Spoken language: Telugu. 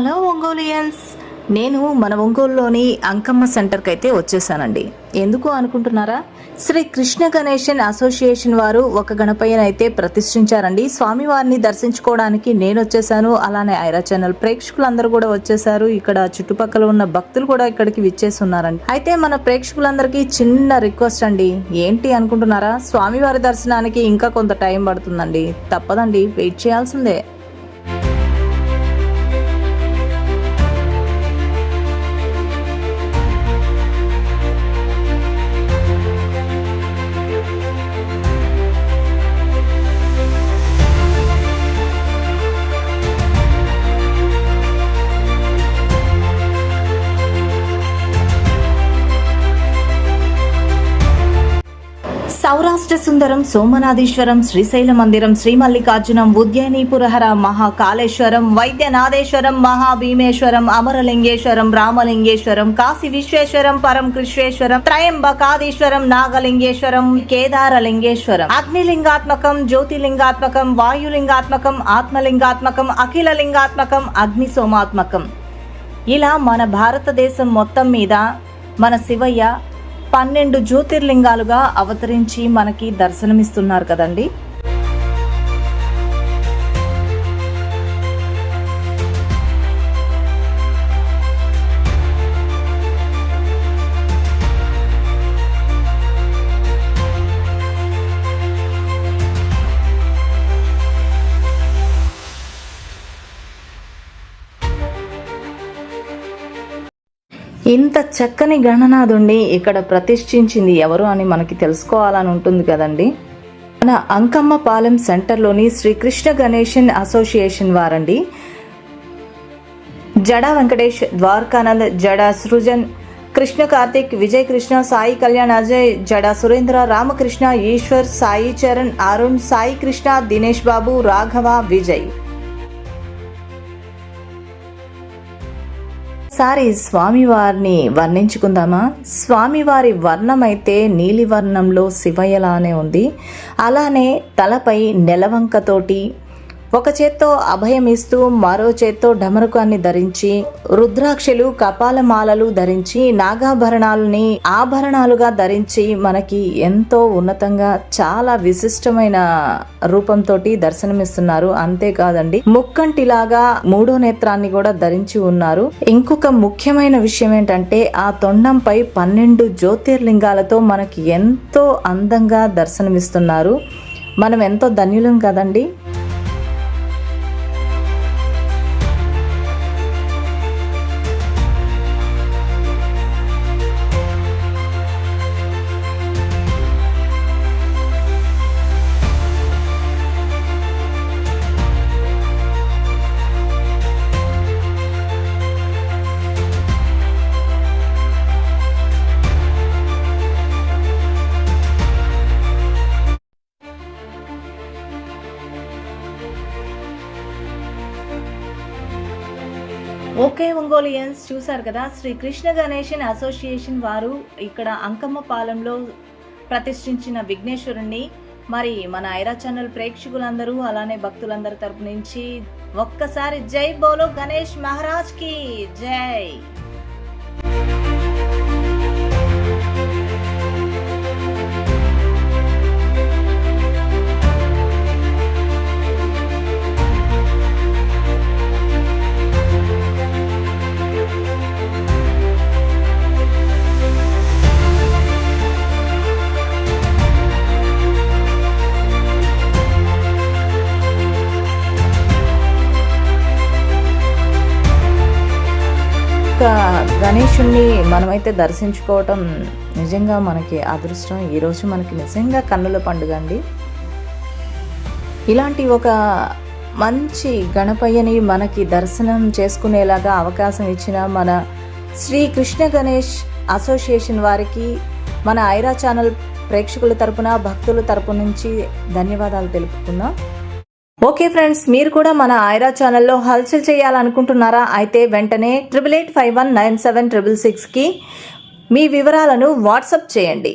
హలో ఒంగోలియన్స్. నేను మన ఒంగోలులోని అంకమ్మ సెంటర్కి అయితే వచ్చేసానండి. ఎందుకు అనుకుంటున్నారా? శ్రీ కృష్ణ గణేషన్ అసోసియేషన్ వారు ఒక గణపయ్యను అయితే ప్రతిష్ఠించారండి. స్వామివారిని దర్శించుకోవడానికి నేను వచ్చేసాను. అలానే ఐరా ఛానల్ ప్రేక్షకులందరూ కూడా వచ్చేసారు. ఇక్కడ చుట్టుపక్కల ఉన్న భక్తులు కూడా ఇక్కడికి విచ్చేసి ఉన్నారండి అయితే మన ప్రేక్షకులందరికీ చిన్న రిక్వెస్ట్ అండి. ఏంటి అనుకుంటున్నారా? స్వామివారి దర్శనానికి ఇంకా కొంత టైం పడుతుందండి. తప్పదండి. వెయిట్ చేయాల్సిందే. అష్టసుందరం సుందరం సోమనాథీశ్వరం శ్రీశైల మందిరం శ్రీ మల్లికార్జునం ఉద్యనీపురహర మహాకాళేశ్వరం వైద్యనాథేశ్వరం మహాభీమేశ్వరం అమరలింగేశ్వరం రామలింగేశ్వరం కాశీ విశ్వేశ్వరం పరం కృష్ణేశ్వరం త్రయంబకాదీశ్వరం నాగలింగేశ్వరం కేదారలింగేశ్వరం. అగ్నిలింగాత్మకం జ్యోతిలింగాత్మకం వాయులింగాత్మకం ఆత్మలింగాత్మకం అఖిల లింగాత్మకం అగ్ని సోమాత్మకం ఇలా మన భారతదేశం మొత్తం మీద మన శివయ్య పన్నెండు జ్యోతిర్లింగాలుగా అవతరించి మనకి దర్శనమిస్తున్నారు కదండి. ఇంత చక్కని గణనాథుణ్ణి ఇక్కడ ప్రతిష్ఠించింది ఎవరు అని మనకి తెలుసుకోవాలని ఉంటుంది కదండి. మన అంకమ్మ పాలెం సెంటర్లోని శ్రీ కృష్ణ గణేషన్ అసోసియేషన్ వారండి. జడా వెంకటేష్ ద్వారకానంద్ జడా సృజన్ కృష్ణ కార్తిక్ విజయ్ కృష్ణ సాయి కళ్యాణ్ అజయ్ జడా సురేంద్ర రామకృష్ణ ఈశ్వర్ సాయి చరణ్ అరుణ్ సాయి కృష్ణ దినేష్ బాబు రాఘవ విజయ్. సారి స్వామివారిని వర్ణించుకుందామా? స్వామివారి వర్ణమైతే అయితే నీలి వర్ణంలో శివయ్యలానే ఉంది. అలానే తలపై నెలవంకతోటి ఒక చేత్తో అభయం ఇస్తూ మరో చేత్తో డమరుకాన్ని ధరించి రుద్రాక్షలు కపాలమాలలు ధరించి నాగాభరణాలని ఆభరణాలుగా ధరించి మనకి ఎంతో ఉన్నతంగా చాలా విశిష్టమైన రూపంతో దర్శనమిస్తున్నారు. అంతేకాదండి ముక్కంటిలాగా మూడో నేత్రాన్ని కూడా ధరించి ఉన్నారు. ఇంకొక ముఖ్యమైన విషయం ఏంటంటే ఆ తొండంపై పన్నెండు జ్యోతిర్లింగాలతో మనకి ఎంతో అందంగా దర్శనమిస్తున్నారు. మనం ఎంతో ధన్యులం కదండి. ఓకే ఒంగోలియన్స్ చూశారు కదా శ్రీ కృష్ణ గణేషన్ అసోసియేషన్ వారు ఇక్కడ అంకమ్మ పాలెంలో ప్రతిష్ఠించిన విఘ్నేశ్వరుణ్ణి. మరి మన ఐరా ఛానల్ ప్రేక్షకులందరూ అలానే భక్తులందరి తరపు నుంచి ఒక్కసారి జై బోలో గణేష్ మహారాజ్కి జై! ఒక గణేషుణ్ణి మనమైతే దర్శించుకోవటం నిజంగా మనకి అదృష్టం. ఈరోజు మనకి నిజంగా కన్నుల పండుగ అండి. ఇలాంటి ఒక మంచి గణపయ్యని మనకి దర్శనం చేసుకునేలాగా అవకాశం ఇచ్చిన మన శ్రీ కృష్ణ గణేష్ అసోసియేషన్ వారికి మన ఐరా ఛానల్ ప్రేక్షకుల తరపున భక్తుల తరపు నుంచి ధన్యవాదాలు తెలుపుకుందాం. ఓకే ఫ్రెండ్స్ మీరు కూడా మన ఐరా ఛానల్లో హల్చల్ చేయాలనుకుంటున్నారా? అయితే వెంటనే triple eight five one nine seven triple సిక్స్కి మీ వివరాలను వాట్సప్ చేయండి.